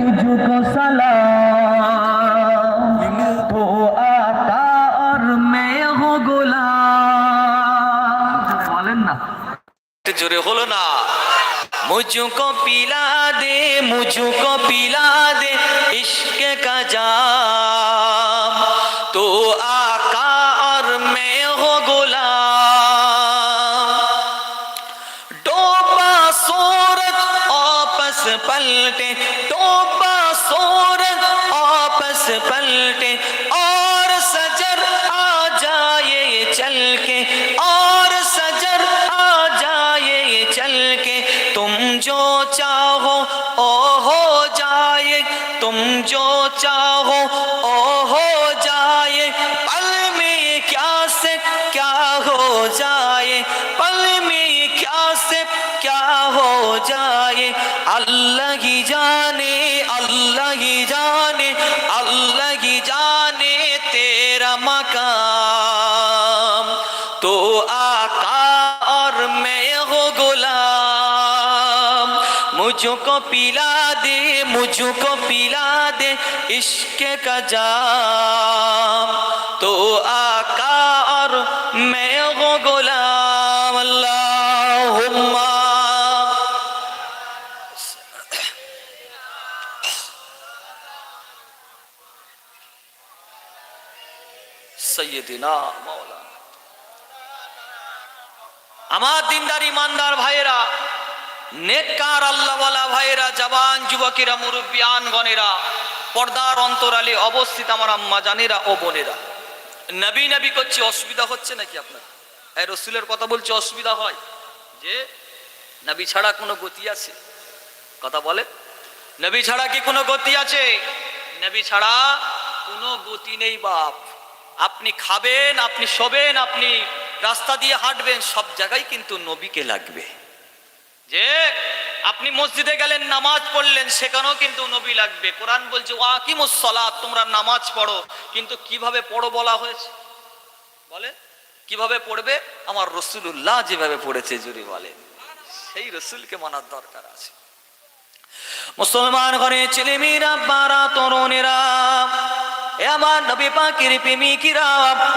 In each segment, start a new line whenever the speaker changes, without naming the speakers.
तुझको सलाम तो आता और मैं हूँ गुलाम বলেন না
একটু জোরে হলো না मुझको पिला दे मुझको पिला दे इश्क का जाम पलटे डोबा सूरज आपस पलटे, और सजर आ जाए चल के और सजर आ जाए चल के तुम जो चाहो ओ हो जाए, तुम जो चाहो ओ हो जाए, पल में क्या से क्या हो जाए, पल में क्या से क्या हो जाए मुझको पिला दे मुझको पिला दे इश्क का जाम तो आका और मैं हो गुलाम अल्लाहुम्मा সৈয়দিনা মৌলানা আমার দিনদার ইমানদার ভাইয়েরা নেককার আল্লাহওয়ালা ভাইয়েরা জবান যুবকেরা মুরব্বিয়ান গণেরা পর্দার অন্তরালে অবস্থিত আমার আম্মা জানেরা ও বোনেরা। নবী নবী করছে, অসুবিধা হচ্ছে নাকি আপনার? এই রসুলের কথা বলছে, অসুবিধা হয়। যে নবী ছাড়া কোনো গতি আছে? কথা বলে। নবী ছাড়া কি কোনো গতি আছে? নবী ছাড়া কোনো গতি নেই বাপ। আপনি খাবেন, আপনি শোবেন, আপনি রাস্তা দিয়ে হাঁটবেন, সব জায়গায় কিন্তু নবীকে লাগবে। যে আপনি মসজিদে গেলেন, নামাজ পড়লেন, সেখানেও কিন্তু নবী লাগবে। কোরআন বলছে, ওয়াকিমুস সালাত তোমরা নামাজ পড়ো। কিন্তু কীভাবে পড়ো বলা হয়েছে? বলে, কীভাবে পড়বে? আমার রসুল্লাহ যেভাবে পড়েছে জুরি বলেন সেই রসুলকে মানার দরকার আছে। মুসলমান ঘরে ছেলে মেয়েরা বারা, তরুণেরা আমার নবী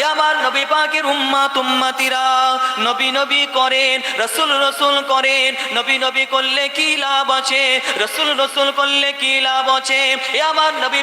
এ আমার নবী উম্মা তুম্মাতিরা নবী নবী করেন, রসুল রসুল করেন, নবী নবী করলে কি লাভ আছে? রসুল রসুল করলে কি লাভ আছে? এ আমার নবী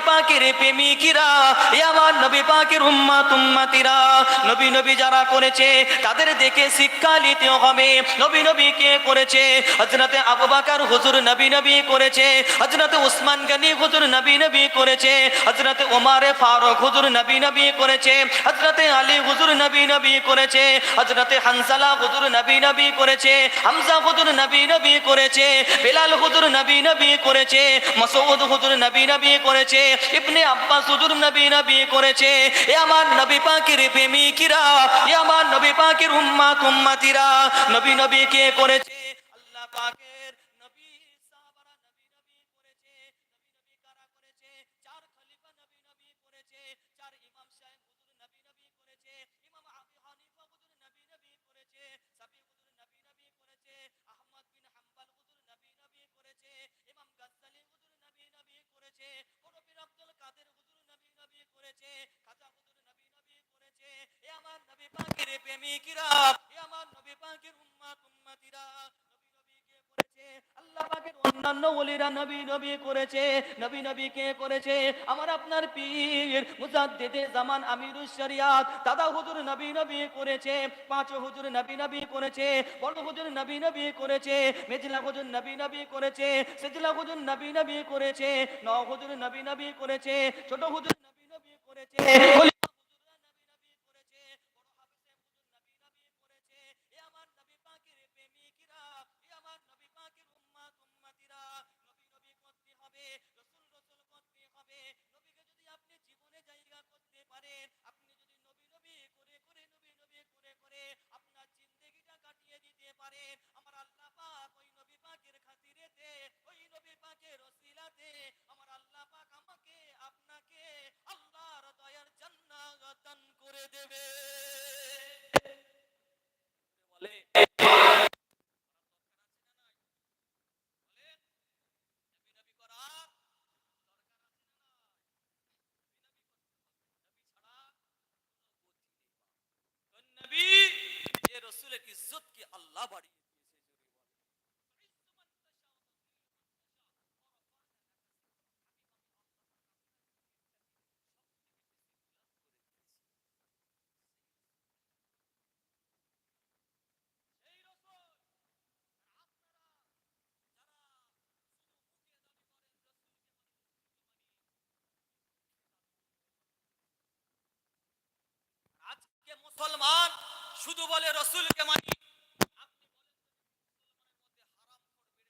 এ আমার নবী উম্মা তুম্মাতিরা নবী নবী যারা করেছে, তাদের দেখে শিক্ষা নিতে হবে। নবী নবী কে করেছে? হজরতে আবু বাকার হুজুর নবী নবী করেছে। হজরতে উসমান গনি হুজুর নবী নবী করেছে। হজরতে ওমারে ফারুক হুজুর নবী নবী করেছে হজরতে আলী হুজুর নবী নবী করেছে হজরতে হানসালা হুজুর নবী নবী করেছে, হামজা হুজুর নবী নবী করেছে, বেলাল হুজুর নবী নবী করেছে, মাসউদ হুজুর নবী নবী করেছে, ইবনে আব্বাস হুজুর নবী নবী করেছে, এ আমার নবী পাকের প্রেমিকিরা, এ আমার নবী পাকের উম্মাত উম্মাতিরা, নবী নবী কে করেছে? করেছে খাজা হুজুর নবী নবী করেছে এ আমার নবী পাকের প্রেমিকিরা এ আমার নবী পাকের অন্যান্য ওলিরা নবী নবী করেছে নবী নবী কে করেছে আমার আপনার পীর মুজাদ্দিদে জামান শরিয়াত দাদা হুজুর নবী নবী করেছে পাঁচ হুজুর নবী নবী করেছে বড় হুজুর নবী নবী করেছে মেজলা হুজুর নবী নবী করেছে সেজলা হুজুর নবী নবী করেছে ন হুজুর নবী নবী করেছে ছোট হুজুর করেছে খলিফা হুজুররা নবী নবী করেছে বড় হাফেজে হুজুর নবী নবী করেছে এ আমার নবী পাকের প্রেমিকিরা এ আমার নবী পাকের উম্মাত উম্মাতিরা নবী নবী করতে হবে রসুল রসুল করতে হবে নবীকে যদি আপনি জীবনে জায়গা করতে পারেন আপনি যদি নবী নবী করে করে নবী নবী করে করে আপনার জিন্দগিটা কাটিয়ে দিতে পারেন আমার আল্লাহ পাক ওই নবী পাকের খাতিরেতে ওই নবী পাকের ওসিলাতে আমার আল্লাহ পাক আমাকে আপনাকে আল্লাহর দয়ার জান্নাত ইজ্জতকে আল্লাহ বাড়িয়ে দিয়েছে সেই রসুল আর আপনারা যারা শুধু মুখে দাবি করেন রসুলকে মানি আজকে মুসলমান শুধু বলে রসুলকে মানি আপনি বলেন তো মুসলমানের মধ্যে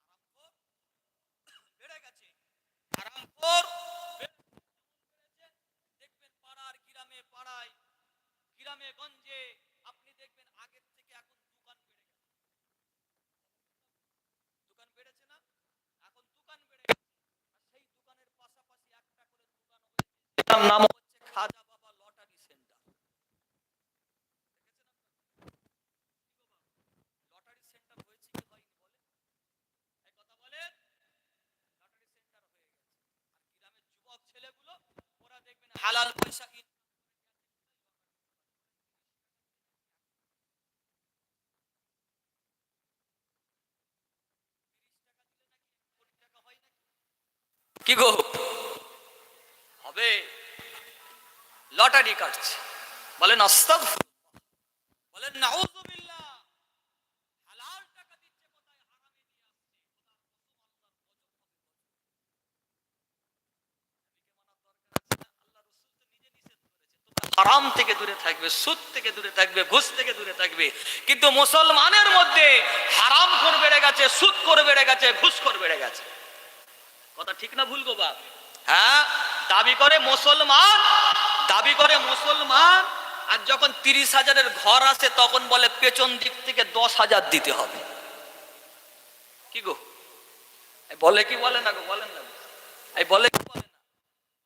হারামখোর বেড়েছে না কমেছে? হারামখোর বেড়ে গেছে হারামখোর বেড়ে- বেড়েছে। দেখবেন পাড়ার গ্রামে পাড়ায় গ্রামে গঞ্জে আপনি দেখবেন আগের থেকে এখন দোকান বেড়ে গেছে দোকান বেড়েছে না এখন দোকান বেড়ে গেছে আর সেই দোকানের পাশাপাশি একটা করে দোকান হয়েছে যেটার নাম হচ্ছে খাজা বাবা লটারি সেন্টার। লটারি সেন্টার হয়েছে কি হয়নি বলে এই কথা বলেন, লটারি সেন্টার হয়ে গেছে। আর গ্রামের যুবক ছেলেগুলো, ওরা দেখবেন হালাল পয়সা? কি গো হবে লটারি কাটছে। বলেন আস্তাগ বলেন নাউজুবিল্লাহ হারাম থেকে দূরে থাকবে, সুদ থেকে দূরে থাকবে, ঘুষ থেকে দূরে থাকবে। কিন্তু মুসলমানের মধ্যে হারাম কর বেড়ে গেছে, সুদ কর বেড়ে গেছে, ঘুষ কর বেড়ে গেছে। কথা ঠিক না ভুল গো বাপ? হ্যাঁ? দাবি করে মুসলমান দাবি করে মুসলমান, আর যখন তিরিশ হাজারের ঘর আসে তখন বলে পেছন দিক থেকে দশ হাজার দিতে হবে। কি গো? বলে কি বলে না গো? বলেন না বলে কি বলে না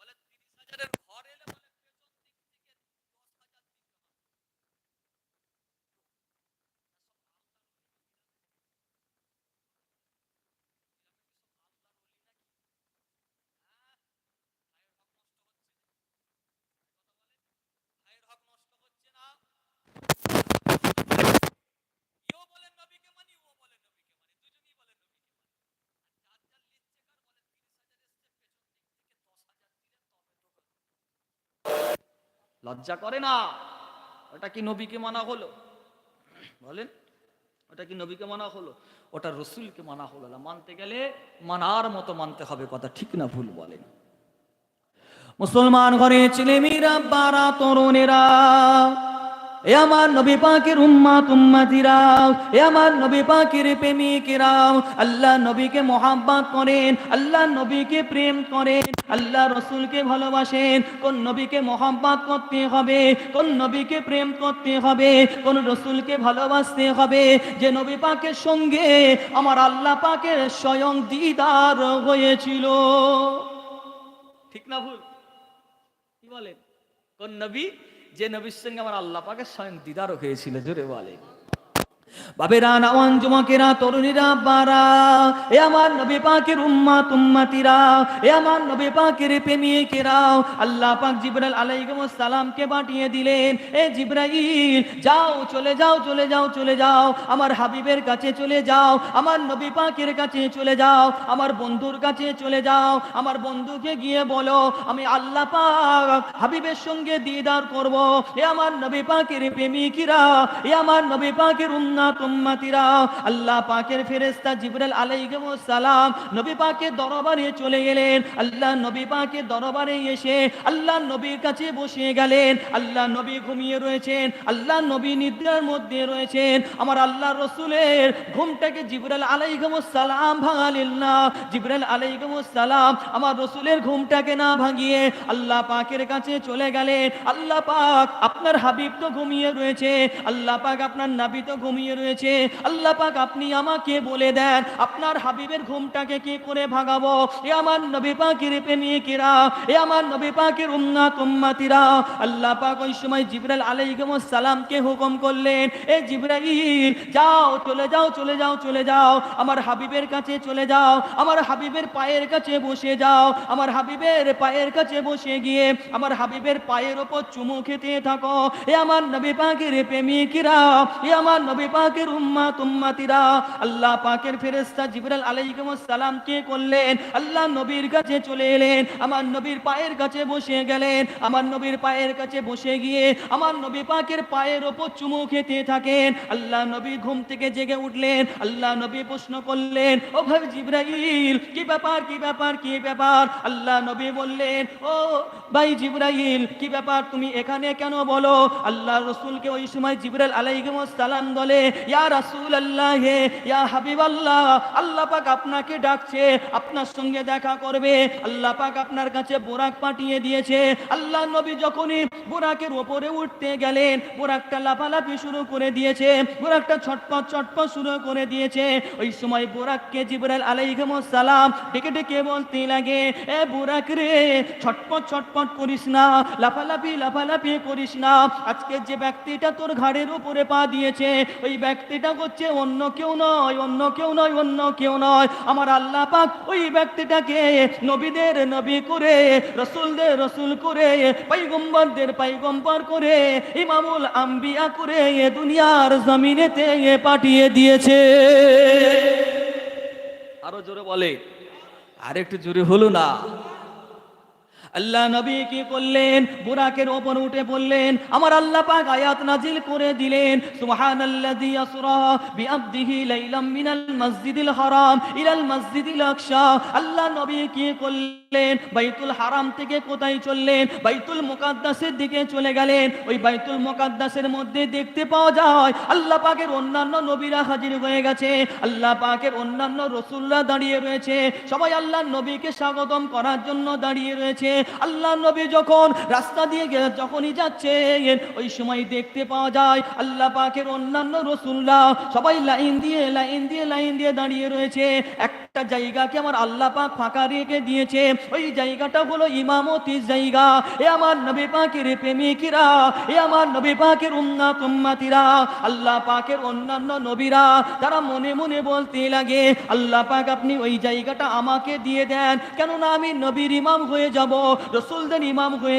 বলে তিরিশ হাজারের ঘর এলে বলে পেছন দিক থেকে দশ হাজার দিতে হবে ভাইয়ের হক নষ্ট হচ্ছে না ইও বলেন নবীকে মানি ও বলেন নবীকে মানি দুজনেই বলেন নবীকে মানি আর যার যার লিস্ট চেকার বলে তিরিশ হাজার এসছে পেছন দিক থেকে দশ হাজার দিলে তবে তো লজ্জা করে না? ওটা কি নবীকে মানা হলো? বলেন, ওটা কি নবীকে মানা হলো? ওটা রসুলকে মানা হলো না। মানতে গেলে মানার মতো মানতে হবে, কথা ঠিক না ভুল বলেন। মুসলমান ঘরে ছেলেমেয়েরা, বারা, তরুণেরা এ আমার নবী পাকের উম্মাত, উম্মাতিরাও, এ আমার নবী পাকের প্রেমিকেরাও, আল্লাহ নবীকে মোহাব্বত করেন, আল্লাহ নবীকে প্রেম করেন, আল্লাহ রসুলকে ভালোবাসেন, কোন নবীকে মোহাব্বত করতে হবে, কোন নবীকে প্রেম করতে হবে, কোন রসুলকে ভালোবাসতে হবে, যে নবী পাকের সঙ্গে আমার আল্লাহ পাকের স্বয়ং দিদার হয়েছিল। ঠিক না ভুল? কি বলেন? কোন নবী যে নবীর সঙ্গে আমার আল্লাহ পাকের স্বয়ং দিদারও হয়েছিল জোরে বলে বাবেরা নওয়ান যুবকেরা, তরুণীরা বারা এ আমার নবী পাকের উম্মাত, উম্মাতিরা, এ আমার নবী পাকের প্রেমিকেরা, আল্লাহ পাক জিবরাইল আলাইহিস সালামকে পাঠিয়ে দিলেন, এ জিবরাইল, যাও, চলে যাও চলে যাও চলে যাও, আমার হাবিবের কাছে চলে যাও, আমার নবী পাকের কাছে চলে যাও, আমার বন্ধুর কাছে চলে যাও, আমার বন্ধুকে গিয়ে বলো, আমি আল্লাহ পাক হাবিবের সঙ্গে দিদার করব, এ আমার নবী পাকের প্রেমিকিরা, এ আমার নবী পাকের আমার আল্লাহ রসুলের ঘুমটাকে সালাম ভাঙালেন সালাম আমার রসুলের ঘুমটাকে না ভাঙিয়ে আল্লাহ পাকের কাছে চলে গেলেন। আল্লাহ পাক আপনার হাবিব তো ঘুমিয়ে রয়েছে, আল্লাহ পাক আপনার নাবি তো ঘুমিয়ে দাঁড়িয়ে রয়েছে। আল্লাহ পাক আপনি আমাকে বলে দেন, আপনার হাবিবের ঘুমটাকে কি করে ভাগাবো এ আমার নবী পাকের প্রেমিকেরা এ আমার নবী পাকের উম্মাত, উম্মাতিরা। আল্লাহ পাক ওই সময় জিবরাইল আলাইহিস সালামকে হুকুম করলেন, এ জিবরাইল, যাও, চলে যাও চলে যাও চলে যাও। আমার হাবিবের কাছে চলে যাও, আমার হাবিবের পায়ের কাছে বসে যাও, আমার হাবিবের পায়ের কাছে বসে গিয়ে, আমার হাবিবের পায়ের ওপর চুমু খেতে থাকো। এ আমার নবী পাকের প্রেমিকেরা, এ আমার নবী পাকের উম্মাত উম্মাতিরা, আল্লাহ পাকের ফেরেশতা জিবরাইল আলাইহিস সালাম কে করলেন? আল্লাহ নবীর কাছে চলে এলেন, আমার নবীর পায়ের কাছে বসে গেলেন, আমার নবীর পায়ের কাছে বসে গিয়ে আমার নবী পাকের পায়ের ওপর চুমু খেতে থাকেন। আল্লাহ নবী ঘুম থেকে জেগে উঠলেন, আল্লাহ নবী প্রশ্ন করলেন, ও ভাই জিব্রাইল, কি ব্যাপার কি ব্যাপার কি ব্যাপার? আল্লাহ নবী বললেন, ও ভাই জিব্রাইল, কি ব্যাপার, তুমি এখানে কেন বলো? আল্লাহ রসুলকে ওই সময় জিব্রাইল আলাইহিস সালাম বলে ইয়া লাফালাফি শুরু করে দিয়েছে, বোরাকটা ছটপট ছটপট শুরু করে দিয়েছে। ওই সময় বোরাককে আলাইহিস সালাম ডেকে ডেকে বলতে লাগে, এ বোরাক রে, ছটপট ছটপট করিস না, লাফালাফি লাফালাফি করিস না। আজকে যে ব্যক্তিটা তোর ঘাড়ের উপরে পা দিয়েছে, ওই ব্যক্তিটা হচ্ছে অন্য কেউ নয়, অন্য কেউ নয়, অন্য কেউ নয়। আমার আল্লাহ পাক ওই ব্যক্তিটাকে নবীদের নবী করে, রসুলদের রসুল করে পাইগম্বরদের পাইগম্বর করে, ইমামুল আম্বিয়া করে দুনিয়ার জমিনেতে পাঠিয়ে দিয়েছে। আরও জোরে বলে। আর একটু জোরে হলো না। আল্লাহ নবী কি করলেন? বুরাকের ওপর উঠে পড়লেন আমার আল্লাহ পাক আয়াত নাজিল করে দিলেন, সুবহানাল্লাযী আসরা বিআবদিহি লাইলাম মিনাল মসজিদিল হারাম ইলাল মসজিদিল আকসা। আল্লাহ নবী কি করলেন? বাইতুল হারাম থেকে কোথায় চললেন, বাইতুল মুকাদ্দাসের দিকে চলে গেলেন। ওই বাইতুল মুকাদ্দাসের মধ্যে দেখতে পাওয়া যায়, আল্লাহ পাকের অন্যান্য নবীরা হাজির হয়ে গেছে। আল্লাহ পাকের অন্যান্য রসুলরা দাঁড়িয়ে রয়েছে। সবাই আল্লাহ নবীকে স্বাগতম করার জন্য দাঁড়িয়ে রয়েছে। আল্লাহ নবী যখন রাস্তা দিয়ে যখনই যাচ্ছে ওই সময় দেখতে পাওয়া যায়, আল্লাহ পাকের অন্যান্য রসুলরা সবাই লাইন দিয়ে লাইন দিয়ে লাইন দিয়ে দাঁড়িয়ে রয়েছে। একটা জায়গাকে আমার আল্লাহ পাক ফাঁকা রেখে দিয়েছে। ওই জায়গাটা হলো ইমামতির জায়গা। এ আমার নবী পাকের প্রেমিকিরা, এ আমার নবী পাকের উন্না তুম্মাতিরা আল্লাহ পাকের অন্যান্য নবীরা, তারা মনে মনে বলতে লাগে, আল্লাহ পাক আপনি ওই জায়গাটা আমাকে দিয়ে দেন, কেননা আমি নবীর ইমাম হয়ে যাব, রসুলদের ইমাম হয়ে